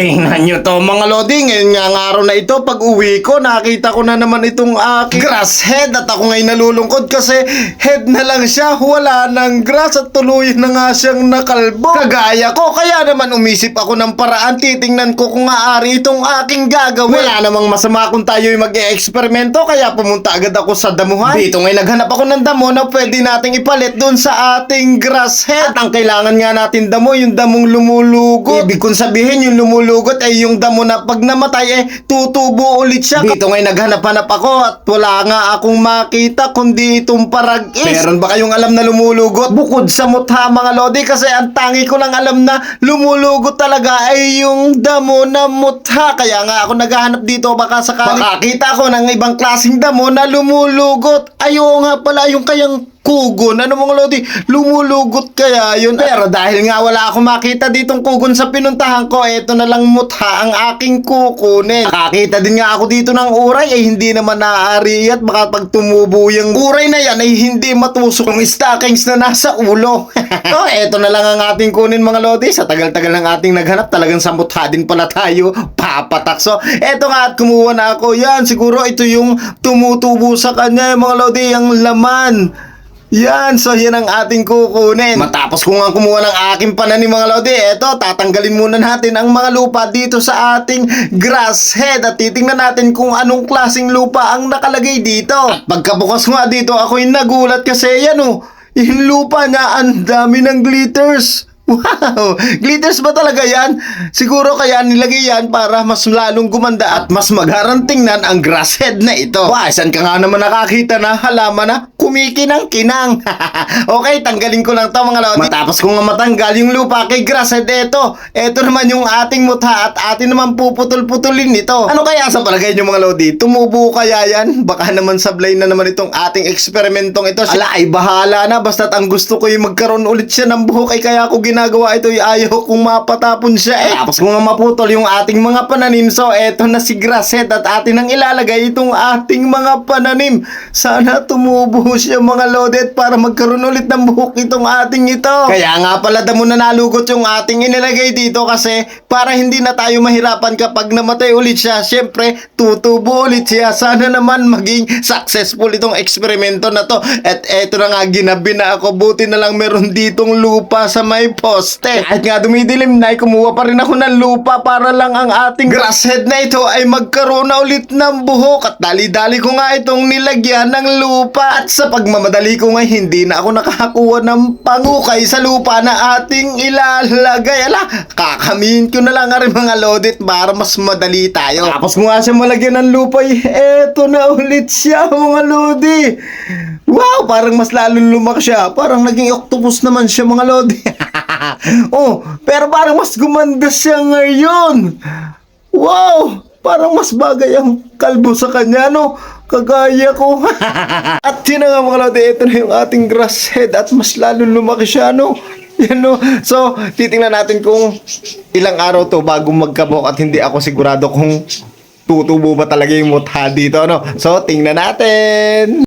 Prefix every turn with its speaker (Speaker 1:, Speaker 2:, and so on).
Speaker 1: pain. Tingnan nyo to mga lodi, ngayon nga ang araw na ito, pag uwi ko, nakita ko na naman itong aking grass head at ako ngayon nalulungkot kasi head na lang siya, wala ng grass at tuluyan na nga siyang nakalbo. Kagaya ko, kaya naman umisip ako ng paraan, titingnan ko kung maaari itong aking gagawin. Wala namang masama kung tayo'y mag-e-eksperimento, kaya pumunta agad ako sa damuhan. Dito ngayon naghanap ako ng damo na pwede nating ipalit doon sa ating grass head. At ang kailangan nga natin damo, yung damong lumulugot. Ibig kong sabihin, yung lumulugot ay yung damo na pag namatay eh, tutubo ulit siya. Dito ngayon naghanap-hanap ako at wala nga akong makita kundi itong paragis. Meron ba kayong alam na lumulugot? Bukod sa mutha mga lodi kasi ang tangi ko lang alam na lumulugot talaga ay yung damo na mutha. Kaya nga ako naghahanap dito baka sakali makakita ko ng ibang klaseng damo na lumulugot. Ayo nga pala yung kayang kugon. Ano mga lodi? Lumulugot kaya yun. Pero dahil nga wala akong makita ditong kugon sa pinuntahan ko, eto na lang mutha ang aking kukunin. Nakakita din nga ako dito ng uray ay hindi naman naaari at baka pag tumubo yung uray na yan ay hindi matusok ng stockings na nasa ulo. so eto na lang ang ating kunin mga lodi. Sa tagal-tagal ng ating naghanap talagang sa mutha din pala tayo papatak. So eto nga at kumuha na ako. Yan siguro ito yung tumutubo sa kanya mga lodi ang laman. Yan, so yan ang ating kukunin. Matapos ko nga kumuha ng aking pananim mga lodi, eto, tatanggalin muna natin ang mga lupa dito sa ating grass head at titingnan natin kung anong klaseng lupa ang nakalagay dito. At pagkabukas nga dito, ako'y nagulat kasi yan oh, yung lupa niya, ang dami ng glitters. Wow! Glitters ba talaga yan? Siguro kaya nilagay yan para mas lalong gumanda at mas magharang tingnan ang grass head na ito. Wow, saan ka nga naman nakakita na halaman na kumikinang-kinang? okay, tanggalin ko lang to mga lodi. Matapos ko nga matanggal yung lupa kay grass head, eto. Eto naman yung ating mutha at atin naman puputol-putulin nito. Ano kaya sa palagay nyo mga lodi? Tumubo kaya yan? Baka naman sablay na naman itong ating eksperimentong ito. Ala, ay bahala na. Basta't ang gusto ko yung magkaroon ulit siya ng buhok ay kaya ko ginagawa ito. ay Ayaw kong mapatapon siya eh. Tapos ko nga maputol yung ating mga pananim. So, eto na si Grasset at atin ang ilalagay itong ating mga pananim. Sana tumubo siya mga lodet para magkaroon ulit ng buhok itong ating ito. Kaya nga pala damo na nalugot yung ating inilagay dito kasi para hindi na tayo mahirapan kapag namatay ulit siya. Siyempre, tutubo ulit siya. Sana naman maging successful itong eksperimento na to. At eto na nga, ginabi na ako. Buti na lang meron ditong lupa sa may poste. Kahit nga dumidilim na, kumuha pa rin ako ng lupa para lang ang ating grass head na ito ay magkaroon na ulit ng buhok. At dali-dali ko nga itong nilagyan ng lupa. At sa pagmamadali ko nga, hindi na ako nakakakuha ng pangukay sa lupa na ating ilalagay. Ala, kakamin ko na lang rin mga lodit para mas madali tayo. Tapos ko nga siya malagyan ng lupa, eh, eto na ulit siya mga lodi. Wow, parang mas lalong lumaki siya. Parang naging octopus naman siya mga lodi. oh, pero parang mas gumanda siya ngayon. Wow! Parang mas bagay ang kalbo sa kanya, no? Kagaya ko. at yun na nga mga lodi, ito na yung ating grass head at mas lalong lumaki siya, no? Yan, no? So, titingnan natin kung ilang araw to bago magkabok at hindi ako sigurado kung tutubo ba talaga yung mutha dito, no? So, tingnan natin!